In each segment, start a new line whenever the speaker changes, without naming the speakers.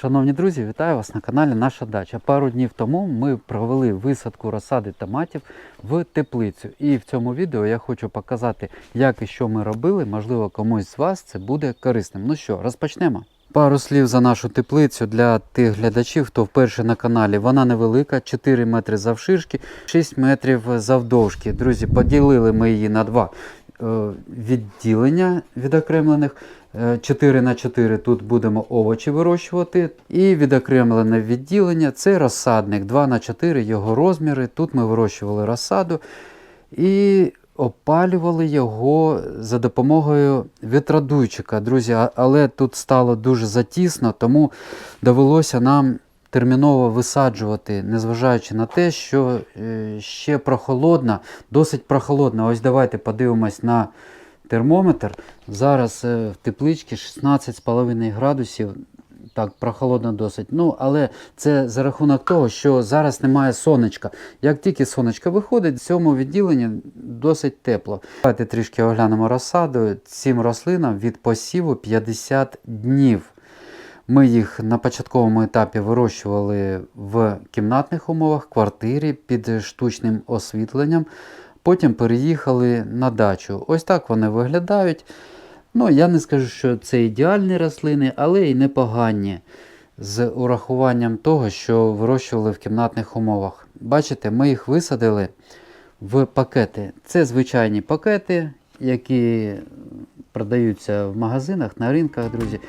Шановні друзі, вітаю вас на каналі Наша Дача. Пару днів тому ми провели висадку розсади томатів в теплицю. І в цьому відео я хочу показати, як і що ми робили. Можливо, комусь з вас це буде корисним. Ну що, розпочнемо. Пару слів за нашу теплицю для тих глядачів, хто вперше на каналі. Вона невелика, 4 метри завширшки, 6 метрів завдовжки. Друзі, поділили ми її на два відділення відокремлених. 4 на 4 тут будемо овочі вирощувати. І відокремлене відділення це розсадник. 2 на 4 його розміри. Тут ми вирощували розсаду і опалювали його за допомогою вітрадуйчика. Друзі, але тут стало дуже затісно, тому довелося нам терміново висаджувати, незважаючи на те, що е, ще прохолодно, досить прохолодно. Ось давайте подивимось на термометр. Зараз е, в тепличці 16,5 градусів. Так, прохолодно досить. Ну, але це за рахунок того, що зараз немає сонечка. Як тільки сонечко виходить, в цьому відділенні досить тепло. Давайте трішки оглянемо розсаду. Цим рослинам від посіву 50 днів. Ми їх на початковому етапі вирощували в кімнатних умовах, квартирі під штучним освітленням. Потім переїхали на дачу. Ось так вони виглядають. Ну, я не скажу, що це ідеальні рослини, але й непогані. З урахуванням того, що вирощували в кімнатних умовах. Бачите, ми їх висадили в пакети. Це звичайні пакети, які продаються в магазинах, на ринках, друзі.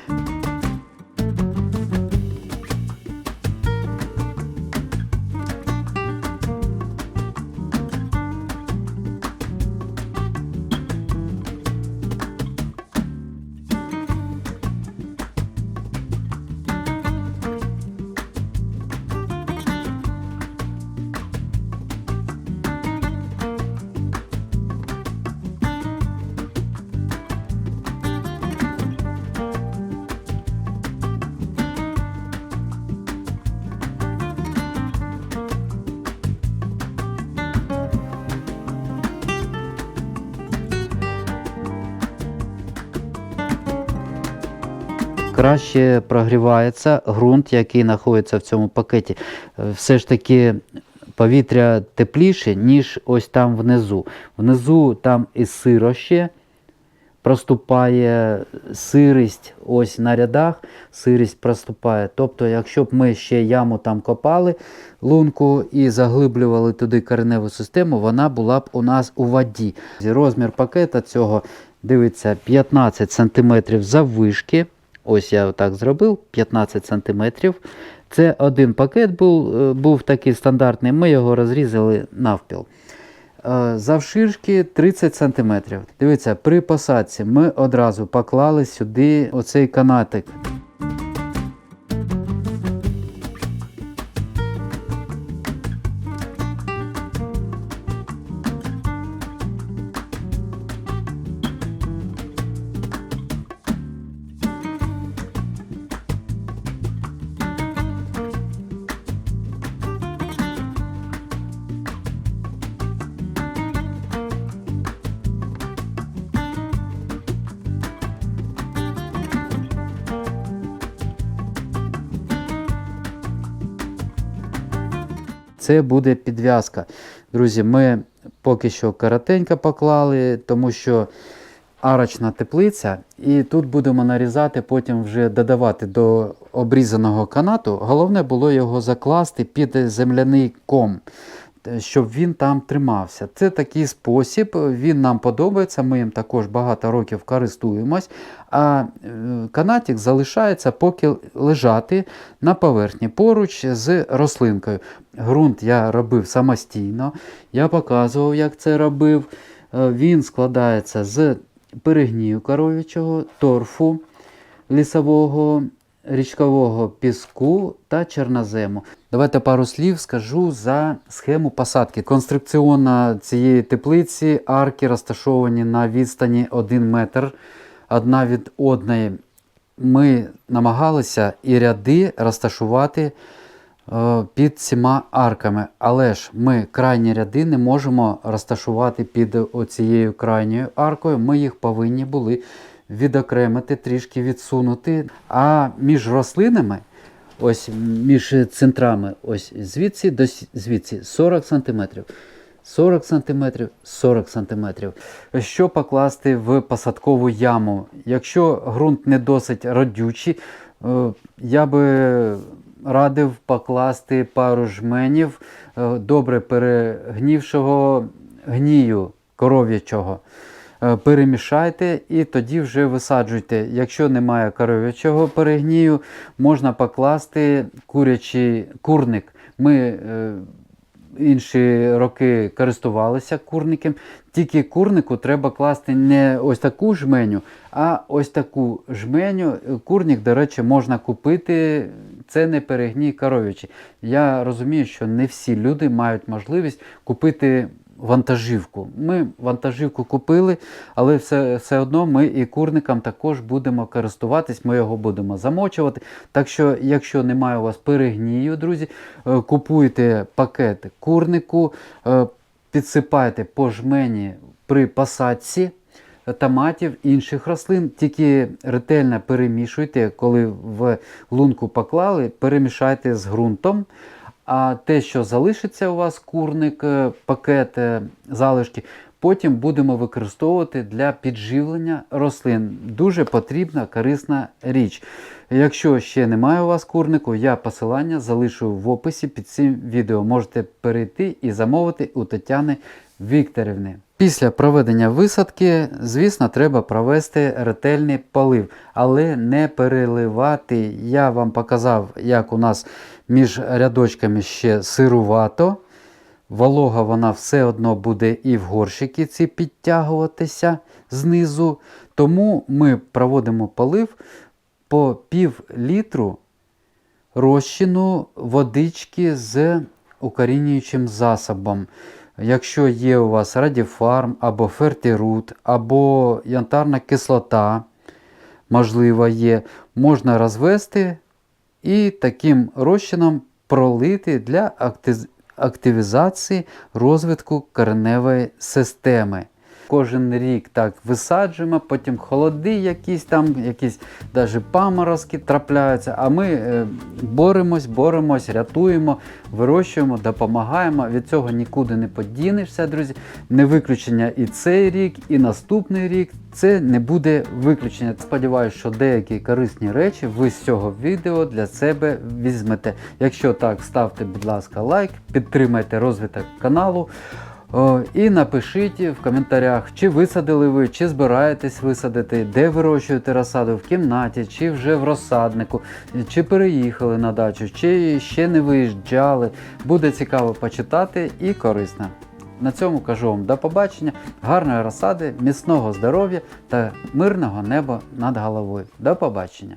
Краще прогрівається ґрунт, який знаходиться в цьому пакеті. Е, Все ж таки повітря тепліше, ніж ось там внизу. Внизу там і сиро ще проступає сирість ось на рядах, сирість проступає. Тобто, якщо б ми ще яму там копали, лунку і заглиблювали туди кореневу систему, вона була б у нас у воді. Розмір пакета цього дивиться 15 см заввишки. Ось я так зробив 15 см. Це один пакет був, е, був такий стандартний, ми його розрізали навпіл. Е, Завширшки 30 см. Дивіться, при посадці ми одразу поклали сюди оцей канатик. Це буде підв'язка. Друзі, ми поки що коротенько поклали, тому що арочна теплиця, і тут будемо нарізати, потім вже додавати до обрізаного канату. Головне було його закласти під земляний ком. Е, Щоб він там тримався. Це такий спосіб, він нам подобається, ми їм також багато років користуємось. А е, канатик залишається поки лежати на поверхні поруч з рослинкою. Грунт я робив самостійно, я показував, як це робив. Е, Він складається з перегнію коров'ячого, торфу лісового, річкового піску та чорнозему. Давайте пару слів скажу за схему посадки. Конструкціонна цієї теплиці арки розташовані на відстані 1 метр одна від одної. Ми намагалися і ряди розташувати е, під цими арками. Але ж ми крайні ряди не можемо розташувати під оцією крайньою аркою. Ми їх повинні були відокремити, трішки відсунути. А між рослинами ось між центрами, ось звідси до звідси 40 см. 40 см, 40 см. Що покласти в посадкову яму? Якщо ґрунт не досить родючий, е, я би радив покласти пару жменів е, добре перегнівшого гнію коров'ячого. Е, Перемішайте і тоді вже висаджуйте. Якщо немає коров'ячого перегнію, можна покласти курячий курник. Ми е, інші роки користувалися курником. Тільки курнику треба класти не ось таку жменю, а ось таку жменю. Курник, до речі, можна купити. Це не перегній коров'ячий. Я розумію, що не всі люди мають можливість купити вантажівку. Ми вантажівку купили, але все, все одно ми і курником також будемо користуватись, ми його будемо замочувати. Так що, якщо немає у вас перегнію, друзі, е, купуйте пакет курнику, е, підсипайте по жмені при посадці томатів, інших рослин, тільки ретельно перемішуйте, коли в лунку поклали, перемішайте з ґрунтом. А те, що залишиться у вас курник, е, пакет, е, залишки, потім будемо використовувати для підживлення рослин. Дуже потрібна, корисна річ. Якщо ще немає у вас курнику, я посилання залишу в описі під цим відео. Можете перейти і замовити у Тетяни Вікторівни. Після проведення висадки, звісно, треба провести ретельний полив, але не переливати. Я вам показав, як у нас між рядочками ще сирувато. Волога вона все одно буде і в горщики ці підтягуватися знизу. Тому ми проводимо полив по пів літру розчину водички з укорінюючим засобом. Якщо є у вас радіфарм або фертирут, або янтарна кислота, можливо, є, можна розвести і таким розчином пролити для активізації розвитку кореневої системи. Кожен рік так висаджуємо, потім холоди якісь там, якісь навіть паморозки трапляються. А ми е, боремось, боремось, рятуємо, вирощуємо, допомагаємо. Від цього нікуди не подінешся, друзі. Не виключення і цей рік, і наступний рік. Це не буде виключення. Сподіваюся, що деякі корисні речі ви з цього відео для себе візьмете. Якщо так, ставте, будь ласка, лайк, підтримайте розвиток каналу. О, і напишіть в коментарях, чи висадили ви, чи збираєтесь висадити, де вирощуєте розсаду в кімнаті, чи вже в розсаднику, чи переїхали на дачу, чи ще не виїжджали. Буде цікаво почитати і корисно. На цьому кажу вам до побачення, гарної розсади, міцного здоров'я та мирного неба над головою. До побачення!